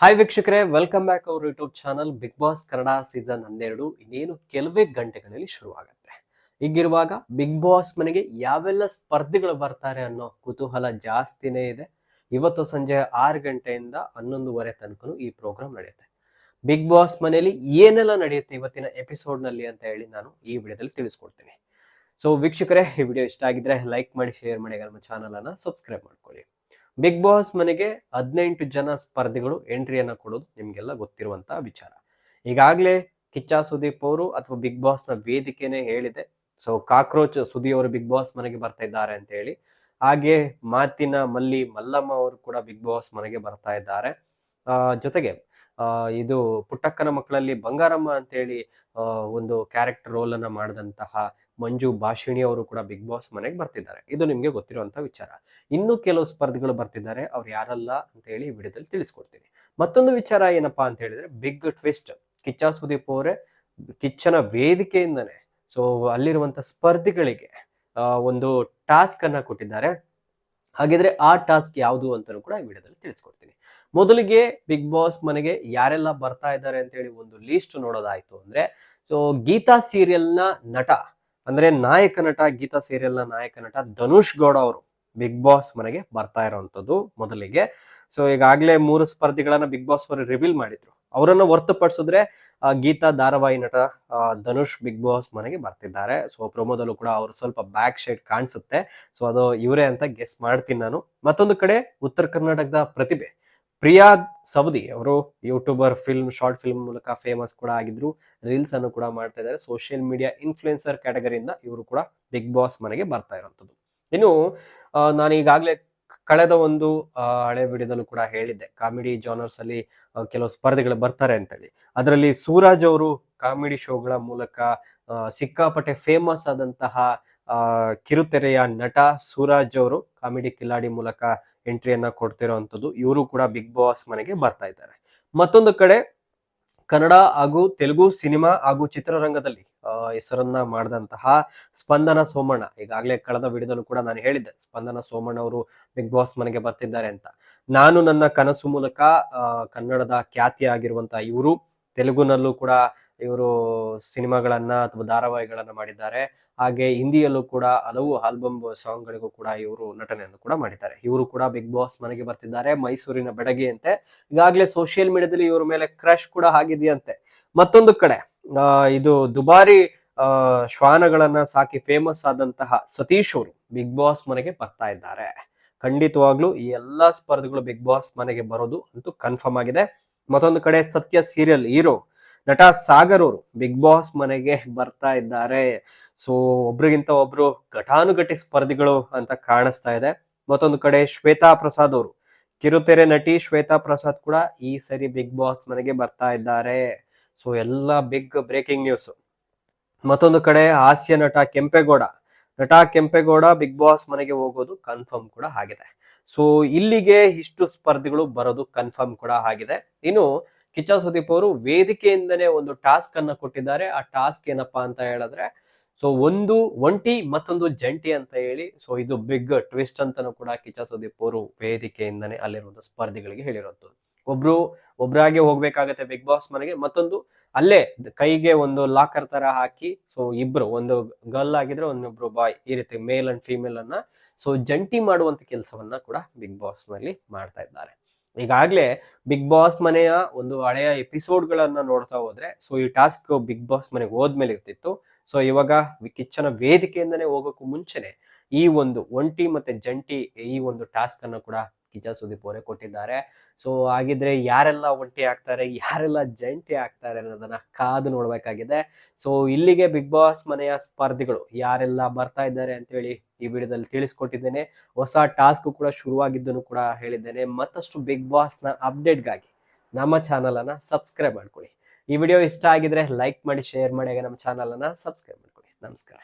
Hi ವೀಕ್ಷಕರೇ welcome back ಅವ್ರ YouTube channel Big Boss Kannada season ಹನ್ನೆರಡು. ಇನ್ನೇನು ಕೆಲವೇ ಗಂಟೆಗಳಲ್ಲಿ ಶುರುವಾಗುತ್ತೆ. ಹೀಗಿರುವಾಗ ಬಿಗ್ ಬಾಸ್ ಮನೆಗೆ ಯಾವೆಲ್ಲ ಸ್ಪರ್ಧಿಗಳು ಬರ್ತಾರೆ ಅನ್ನೋ ಕುತೂಹಲ ಜಾಸ್ತಿನೇ ಇದೆ. ಇವತ್ತು ಸಂಜೆ ಆರು ಗಂಟೆಯಿಂದ ಹನ್ನೊಂದುವರೆ ತನಕ ಈ ಪ್ರೋಗ್ರಾಮ್ ನಡೆಯುತ್ತೆ. ಬಿಗ್ ಬಾಸ್ ಮನೆಯಲ್ಲಿ ಏನೆಲ್ಲ ನಡೆಯುತ್ತೆ ಇವತ್ತಿನ ಎಪಿಸೋಡ್ನಲ್ಲಿ ಅಂತ ಹೇಳಿ ನಾನು ಈ ವಿಡಿಯೋದಲ್ಲಿ ತಿಳಿಸ್ಕೊಡ್ತೀನಿ. ಸೊ ವೀಕ್ಷಕರೇ, ಈ ವಿಡಿಯೋ ಇಷ್ಟ ಆಗಿದ್ರೆ ಲೈಕ್ ಮಾಡಿ ಶೇರ್ ಮಾಡಿ ನಮ್ಮ ಚಾನಲ್ ಅನ್ನ ಸಬ್ಸ್ಕ್ರೈಬ್ ಮಾಡ್ಕೊಳ್ಳಿ. ಬಿಗ್ ಬಾಸ್ ಮನೆಗೆ ಹದಿನೆಂಟು ಜನ ಸ್ಪರ್ಧಿಗಳು ಎಂಟ್ರಿಯನ್ನ ಕೊಡೋದು ನಿಮ್ಗೆಲ್ಲ ಗೊತ್ತಿರುವಂತಹ ವಿಚಾರ. ಈಗಾಗಲೇ ಕಿಚ್ಚ ಸುದೀಪ್ ಅವರು ಅಥವಾ ಬಿಗ್ ಬಾಸ್ನ ವೇದಿಕೆನೆ ಹೇಳಿದೆ. ಸೊ ಕಾಕ್ರೋಚ್ ಸುದಿ ಅವರು ಬಿಗ್ ಬಾಸ್ ಮನೆಗೆ ಬರ್ತಾ ಇದ್ದಾರೆ ಅಂತ ಹೇಳಿ. ಹಾಗೆ ಮಾತಿನ ಮಲ್ಲಿ ಮಲ್ಲಮ್ಮ ಅವರು ಕೂಡ ಬಿಗ್ ಬಾಸ್ ಮನೆಗೆ ಬರ್ತಾ ಇದ್ದಾರೆ. ಜೊತೆಗೆ ಇದು ಪುಟ್ಟಕ್ಕನ ಮಕ್ಕಳಲ್ಲಿ ಬಂಗಾರಮ್ಮ ಅಂತ ಹೇಳಿ ಒಂದು ಕ್ಯಾರೆಕ್ಟರ್ ರೋಲ್ ಅನ್ನ ಮಾಡಿದಂತಹ ಮಂಜು ಭಾಷಿಣಿ ಅವರು ಕೂಡ ಬಿಗ್ ಬಾಸ್ ಮನೆಗೆ ಬರ್ತಿದ್ದಾರೆ. ಇದು ನಿಮಗೆ ಗೊತ್ತಿರುವಂತಹ ವಿಚಾರ. ಇನ್ನು ಕೆಲವು ಸ್ಪರ್ಧಿಗಳು ಬರ್ತಿದ್ದಾರೆ. ಅವ್ರು ಯಾರಲ್ಲ ಅಂತ ಹೇಳಿ ವಿಡಿಯೋದಲ್ಲಿ ತಿಳಿಸ್ಕೊಡ್ತೀನಿ. ಮತ್ತೊಂದು ವಿಚಾರ ಏನಪ್ಪಾ ಅಂತ ಹೇಳಿದ್ರೆ ಬಿಗ್ ಟ್ವಿಸ್ಟ್ ಕಿಚ್ಚ ಸುದೀಪ್ ಅವರೇ, ಕಿಚ್ಚನ ವೇದಿಕೆಯಿಂದನೇ ಸೊ ಅಲ್ಲಿರುವಂತ ಸ್ಪರ್ಧಿಗಳಿಗೆ ಒಂದು ಟಾಸ್ಕ್ ಅನ್ನ ಕೊಟ್ಟಿದ್ದಾರೆ. ಹಾಗಿದ್ರೆ ಆ ಟಾಸ್ಕ್ ಯಾವುದು ಅಂತಲೂ ಕೂಡ ಈ ವಿಡಿಯೋದಲ್ಲಿ ತಿಳಿಸ್ಕೊಡ್ತೀನಿ. ಮೊದಲಿಗೆ ಬಿಗ್ ಬಾಸ್ ಮನೆಗೆ ಯಾರೆಲ್ಲ ಬರ್ತಾ ಇದ್ದಾರೆ ಅಂತ ಹೇಳಿ ಒಂದು ಲೀಸ್ಟ್ ನೋಡೋದಾಯ್ತು ಅಂದ್ರೆ ಸೊ ಗೀತಾ ಸೀರಿಯಲ್ನ ನಟ, ಅಂದ್ರೆ ನಾಯಕ ನಟ, ಗೀತಾ ಸೀರಿಯಲ್ನ ನಾಯಕ ನಟ ಧನುಷ್ ಗೌಡ ಅವರು ಬಿಗ್ ಬಾಸ್ ಮನೆಗೆ ಬರ್ತಾ ಇರೋವಂಥದ್ದು ಮೊದಲಿಗೆ. ಸೊ ಈಗಾಗಲೇ ಮೂರು ಸ್ಪರ್ಧಿಗಳನ್ನ ಬಿಗ್ ಬಾಸ್ ಅವರು ರಿವೀಲ್ ಮಾಡಿದ್ರು. ಅವರನ್ನ ಹೊರತುಪಡಿಸಿದ್ರೆ ಗೀತಾ ಧಾರಾವಾಹಿ ನಟ ಧನುಷ್ ಬಿಗ್ ಬಾಸ್ ಮನೆಗೆ ಬರ್ತಿದ್ದಾರೆ. ಸೊ ಪ್ರೊಮೋದಲ್ಲೂ ಕೂಡ ಅವರು ಸ್ವಲ್ಪ ಬ್ಯಾಕ್ ಶೇಡ್ ಕಾಣಿಸುತ್ತೆ. ಸೊ ಅದು ಇವರೇ ಅಂತ ಗೆಸ್ ಮಾಡ್ತೀನಿ ನಾನು. ಮತ್ತೊಂದು ಕಡೆ ಉತ್ತರ ಕರ್ನಾಟಕದ ಪ್ರತಿಭೆ. ಪ್ರಿಯಾ ಸವದಿ ಅವರು ಯೂಟ್ಯೂಬರ್ ಫಿಲ್ಮ್ ಶಾರ್ಟ್ ಫಿಲ್ಮ್ ಮೂಲಕ ಫೇಮಸ್ ಕೂಡ ಆಗಿದ್ರು. ರೀಲ್ಸ್ ಅನ್ನು ಕೂಡ ಮಾಡ್ತಾ ಇದ್ದಾರೆ. ಸೋಷಿಯಲ್ ಮೀಡಿಯಾ ಇನ್ಫ್ಲುಯೆನ್ಸರ್ ಕ್ಯಾಟಗರಿಯಿಂದ ಇವರು ಕೂಡ ಬಿಗ್ ಬಾಸ್ ಮನೆಗೆ ಬರ್ತಾ ಇರುವಂತದ್ದು ಇನ್ನು ನಾನು ಈಗಾಗಲೇ ಕಳೆದ ಒಂದು ಹಳೆ ವಿಡಿಯೋದಲ್ಲೂ ಕೂಡ ಹೇಳಿದ್ದೆ. ಕಾಮಿಡಿ ಜಾನರ್ಸ್ ಅಲ್ಲಿ ಕೆಲವು ಸ್ಪರ್ಧೆಗಳು ಬರ್ತಾರೆ ಅಂತೇಳಿ. ಅದರಲ್ಲಿ ಸೂರಾಜ್ ಅವರು ಕಾಮಿಡಿ ಶೋಗಳ ಮೂಲಕ ಸಿಕ್ಕಾಪಟ್ಟೆ ಫೇಮಸ್ ಆದಂತಹ ಕಿರುತೆರೆಯ ನಟ ಸೂರಾಜ್ ಅವರು ಕಾಮಿಡಿ ಕಿಲಾಡಿ ಮೂಲಕ ಎಂಟ್ರಿಯನ್ನ ಕೊಡ್ತಿರೋವಂಥದ್ದು ಇವರು ಕೂಡ ಬಿಗ್ ಬಾಸ್ ಮನೆಗೆ ಬರ್ತಾ ಇದ್ದಾರೆ. ಮತ್ತೊಂದು ಕಡೆ ಕನ್ನಡ ಹಾಗೂ ತೆಲುಗು ಸಿನಿಮಾ ಹಾಗೂ ಚಿತ್ರರಂಗದಲ್ಲಿ ಹೆಸರನ್ನ ಮಾಡಿದಂತಹ ಸ್ಪಂದನ ಸೋಮಣ್ಣ. ಈಗಾಗಲೇ ಕಳೆದ ವಿಡಿಯೋದಲ್ಲೂ ಕೂಡ ನಾನು ಹೇಳಿದ್ದೆ, ಸ್ಪಂದನ ಸೋಮಣ್ಣ ಅವರು ಬಿಗ್ ಬಾಸ್ ಮನೆಗೆ ಬರ್ತಿದ್ದಾರೆ ಅಂತ. ನಾನು ನನ್ನ ಕನಸು ಮೂಲಕ ಕನ್ನಡದ ಖ್ಯಾತಿ ಆಗಿರುವಂತಹ ಇವರು, ತೆಲುಗುನಲ್ಲೂ ಕೂಡ ಇವರು ಸಿನಿಮಾಗಳನ್ನ ಅಥವಾ ಧಾರಾವಾಹಿಗಳನ್ನ ಮಾಡಿದ್ದಾರೆ. ಹಾಗೆ ಹಿಂದಿಯಲ್ಲೂ ಕೂಡ ಹಲವು ಆಲ್ಬಮ್ ಸಾಂಗ್ಗಳಿಗೂ ಕೂಡ ಇವರು ನಟನೆಯನ್ನು ಕೂಡ ಮಾಡಿದ್ದಾರೆ. ಇವರು ಕೂಡ ಬಿಗ್ ಬಾಸ್ ಮನೆಗೆ ಬರ್ತಿದ್ದಾರೆ, ಮೈಸೂರಿನ ಬೆಡಗಿಯಂತೆ. ಈಗಾಗಲೇ ಸೋಷಿಯಲ್ ಮೀಡಿಯಾದಲ್ಲಿ ಇವ್ರ ಮೇಲೆ ಕ್ರಶ್ ಕೂಡ ಆಗಿದೆಯಂತೆ. ಮತ್ತೊಂದು ಕಡೆ ಇದು ದುಬಾರಿ ಶ್ವಾನಗಳನ್ನ ಸಾಕಿ ಫೇಮಸ್ ಆದಂತಹ ಸತೀಶ್ ಅವರು ಬಿಗ್ ಬಾಸ್ ಮನೆಗೆ ಬರ್ತಾ ಇದ್ದಾರೆ. ಖಂಡಿತವಾಗ್ಲೂ ಈ ಎಲ್ಲಾ ಸ್ಪರ್ಧೆಗಳು ಬಿಗ್ ಬಾಸ್ ಮನೆಗೆ ಬರೋದು ಅಂತೂ ಕನ್ಫರ್ಮ್ ಆಗಿದೆ. ಮತ್ತೊಂದು ಕಡೆ ಸತ್ಯ ಸೀರಿಯಲ್ ಹೀರೋ ನಟ ಸಾಗರ್ ಅವರು ಬಿಗ್ ಬಾಸ್ ಮನೆಗೆ ಬರ್ತಾ ಇದ್ದಾರೆ. ಸೊ ಒಬ್ರಿಗಿಂತ ಒಬ್ರು ಘಟಾನುಘಟಿ ಸ್ಪರ್ಧಿಗಳು ಅಂತ ಕಾಣಿಸ್ತಾ ಇದೆ. ಮತ್ತೊಂದು ಕಡೆ ಶ್ವೇತಾ ಪ್ರಸಾದ್ ಅವರು ಕಿರುತೆರೆ ನಟಿ ಶ್ವೇತಾ ಪ್ರಸಾದ್ ಕೂಡ ಈ ಸರಿ ಬಿಗ್ ಬಾಸ್ ಮನೆಗೆ ಬರ್ತಾ ಇದ್ದಾರೆ. ಸೊ ಎಲ್ಲ ಬಿಗ್ ಬ್ರೇಕಿಂಗ್ ನ್ಯೂಸ್ ಮತ್ತೊಂದು ಕಡೆ ಹಾಸ್ಯ ನಟ ಕೆಂಪೇಗೌಡ. ನಟ ಕೆಂಪೇಗೌಡ ಬಿಗ್ ಬಾಸ್ ಮನೆಗೆ ಹೋಗೋದು ಕನ್ಫರ್ಮ್ ಕೂಡ ಆಗಿದೆ. ಸೊ ಇಲ್ಲಿಗೆ ಇಷ್ಟು ಸ್ಪರ್ಧಿಗಳು ಬರೋದು ಕನ್ಫರ್ಮ್ ಕೂಡ ಆಗಿದೆ. ಇನ್ನು ಕಿಚ್ಚ ಸುದೀಪ್ ಅವರು ವೇದಿಕೆಯಿಂದನೇ ಒಂದು ಟಾಸ್ಕ್ ಅನ್ನ ಕೊಟ್ಟಿದ್ದಾರೆ. ಆ ಟಾಸ್ಕ್ ಏನಪ್ಪಾ ಅಂತ ಹೇಳಿದ್ರೆ ಸೊ ಒಂದು ಒಂಟಿ ಮತ್ತೊಂದು ಜಂಟಿ ಅಂತ ಹೇಳಿ ಸೊ ಇದು ಬಿಗ್ ಟ್ವಿಸ್ಟ್ ಅಂತಾನು ಕೂಡ ಕಿಚ್ಚ ಸುದೀಪ್ ಅವರು ವೇದಿಕೆಯಿಂದನೇ ಅಲ್ಲಿರುವಂತ ಸ್ಪರ್ಧಿಗಳಿಗೆ ಹೇಳಿರೋದು ಒಬ್ರು ಒಬ್ರಾಗೆ ಹೋಗ್ಬೇಕಾಗತ್ತೆ ಬಿಗ್ ಬಾಸ್ ಮನೆಗೆ. ಮತ್ತೊಂದು, ಅಲ್ಲೇ ಕೈಗೆ ಒಂದು ಲಾಕರ್ ತರ ಹಾಕಿ ಸೊ ಇಬ್ರು, ಒಂದು ಗರ್ಲ್ ಆಗಿದ್ರೆ ಒಂದೊಬ್ರು ಬಾಯ್ ಈ ರೀತಿ ಮೇಲ್ ಅಂಡ್ ಫಿಮೇಲ್ ಅನ್ನ ಸೊ ಜಂಟಿ ಮಾಡುವಂತ ಕೆಲಸವನ್ನ ಕೂಡ ಬಿಗ್ ಬಾಸ್ನಲ್ಲಿ ಮಾಡ್ತಾ ಇದ್ದಾರೆ. ಈಗಾಗ್ಲೇ ಬಿಗ್ ಬಾಸ್ ಮನೆಯ ಒಂದು ಹಳೆಯ ಎಪಿಸೋಡ್ಗಳನ್ನ ನೋಡ್ತಾ ಹೋದ್ರೆ ಸೊ ಈ ಟಾಸ್ಕ್ ಬಿಗ್ ಬಾಸ್ ಮನೆಗೆ ಹೋದ್ಮೇಲೆ ಇರ್ತಿತ್ತು. ಸೊ ಇವಾಗ ಕಿಚ್ಚನ ವೇದಿಕೆಯಿಂದನೇ ಹೋಗೋಕ್ಕೂ ಮುಂಚೆನೆ ಈ ಒಂದು ಒಂಟಿ ಮತ್ತೆ ಜಂಟಿ ಈ ಒಂದು ಟಾಸ್ಕ್ ಅನ್ನು ಕೂಡ ಕಿಚ್ಚ ಸುದೀಪ್ ಅವರೇ ಕೊಟ್ಟಿದ್ದಾರೆ. ಸೊ ಹಾಗಿದ್ರೆ ಯಾರೆಲ್ಲ ಒಂಟಿ ಆಗ್ತಾರೆ, ಯಾರೆಲ್ಲ ಜಂಟಿ ಆಗ್ತಾರೆ ಅನ್ನೋದನ್ನ ಕಾದು ನೋಡ್ಬೇಕಾಗಿದೆ. ಸೊ ಇಲ್ಲಿಗೆ ಬಿಗ್ ಬಾಸ್ ಮನೆಯ ಸ್ಪರ್ಧಿಗಳು ಯಾರೆಲ್ಲ ಬರ್ತಾ ಇದ್ದಾರೆ ಅಂತೇಳಿ ಈ ವಿಡಿಯೋದಲ್ಲಿ ತಿಳಿಸ್ಕೊಟ್ಟಿದ್ದೇನೆ. ಹೊಸ ಟಾಸ್ಕ್ ಕೂಡ ಶುರುವಾಗಿದ್ದನ್ನು ಕೂಡ ಹೇಳಿದ್ದೇನೆ. ಮತ್ತಷ್ಟು ಬಿಗ್ ಬಾಸ್ನ ಅಪ್ಡೇಟ್ಗಾಗಿ ನಮ್ಮ ಚಾನಲ್ ಅನ್ನ ಸಬ್ಸ್ಕ್ರೈಬ್ ಮಾಡ್ಕೊಳ್ಳಿ. ಈ ವಿಡಿಯೋ ಇಷ್ಟ ಆಗಿದ್ರೆ ಲೈಕ್ ಮಾಡಿ ಶೇರ್ ಮಾಡಿ, ಹಾಗೆ ನಮ್ಮ ಚಾನಲ್ ಅನ್ನ ಸಬ್ಸ್ಕ್ರೈಬ್ ಮಾಡ್ಕೊಳ್ಳಿ. ನಮಸ್ಕಾರ.